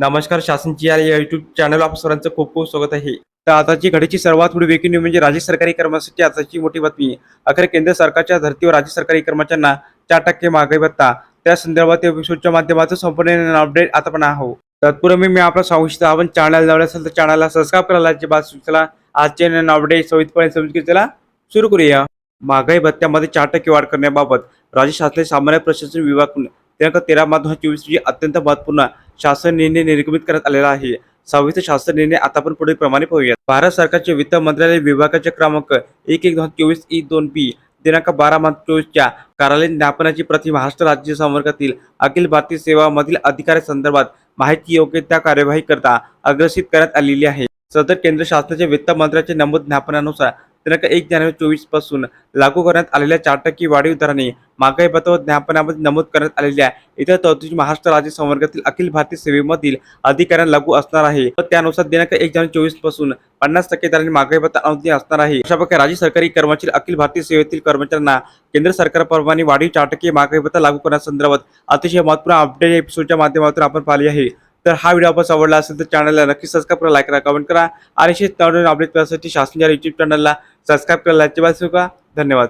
नमस्कार शासनची या YouTube channel आप सरांचं खूप खूप स्वागत आहे. तर आताची घडीची सर्वात मोठी वेगळी न्यूज म्हणजे राज्य सरकारी कर्मासाठी आताची मोठी बातमी अखेर केंद्र सरकारच्या धर्तीवर राज्य सरकारी कर्मचाऱ्यांना चार टक्के महागाई भत्ता. त्या संदर्भात या एपिसोडच्या माध्यमातून संपूर्ण अपडेट आता पण आहो तत्पूर्वी मी आपला सांगू इच्छितो आपण चॅनल जवळ असेल तर चॅनलला सबस्क्राईब करायला बात चला आजचे अपडेट सवितपणे समजून चला सुरू करूया. महागाई भत्त्यामध्ये चार टक्के वाढ करण्याबाबत राज्य शासनाचे सामान्य प्रशासन विभाग दिनांक तेरा मार्च दोन हजार चोवीस रोजी अत्यंत महत्त्वपूर्ण शासन निर्णय निर्गमित करण्यात आलेला आहे. सहावीचा शासन निर्णय आता आपण पुढील प्रमाणे पाहूया भारत सरकारचे वित्त मंत्रालय विभागाचे क्रमांक एक एक दोन हजार चोवीस ई दोन बी दिनांक बारा मार्च चोवीसच्या कार्यालयीन ज्ञापनाची प्रति महाराष्ट्र राज्य संवर्गातील अखिल भारतीय सेवामधील अधिकाऱ्यांसंदर्भात माहिती योग्य त्या कार्यवाही करता अग्रसित करण्यात आलेली आहे. सदर केंद्र शासनाच्या वित्त मंत्र्याचे नमूद ज्ञापनानुसार दिनांक एक जानेवारी चोवीसपासून लागू करण्यात आलेल्या चार टक्के वाढीव दराने महागाई भत्ता व ज्ञापनामध्ये नमूद करण्यात आलेल्या इतर तरतुदी महाराष्ट्र राज्य संवर्गातील अखिल भारतीय सेवेमधील अधिकाऱ्यांना लागू असणार आहे. व त्यानुसार दिनांक एक जानेवारी चोवीसपासून पन्नास टक्के दराने महागाई भत्ता अवधी असणार आहे. अशा प्रकारे राज्य सरकारी कर्मचारी अखिल भारतीय सेवेतील कर्मचाऱ्यांना केंद्र सरकारप्रमाणे वाढीव चार टक्के महागाई भत्ता लागू करण्यासंदर्भात अतिशय महत्त्वपूर्ण अपडेट एपिसोडच्या माध्यमातून आपण पाहिली आहे. तर हा व्हिडिओ आपण आवडला असेल तर चॅनलला नक्की सबस्क्राईब करा लाईक करा कमेंट करा. आणि असेच अपडेट करण्यासाठी शासनाच्या युट्यूब चॅनलला सबस्क्राईब करायला अजिबात विसरू नका. धन्यवाद.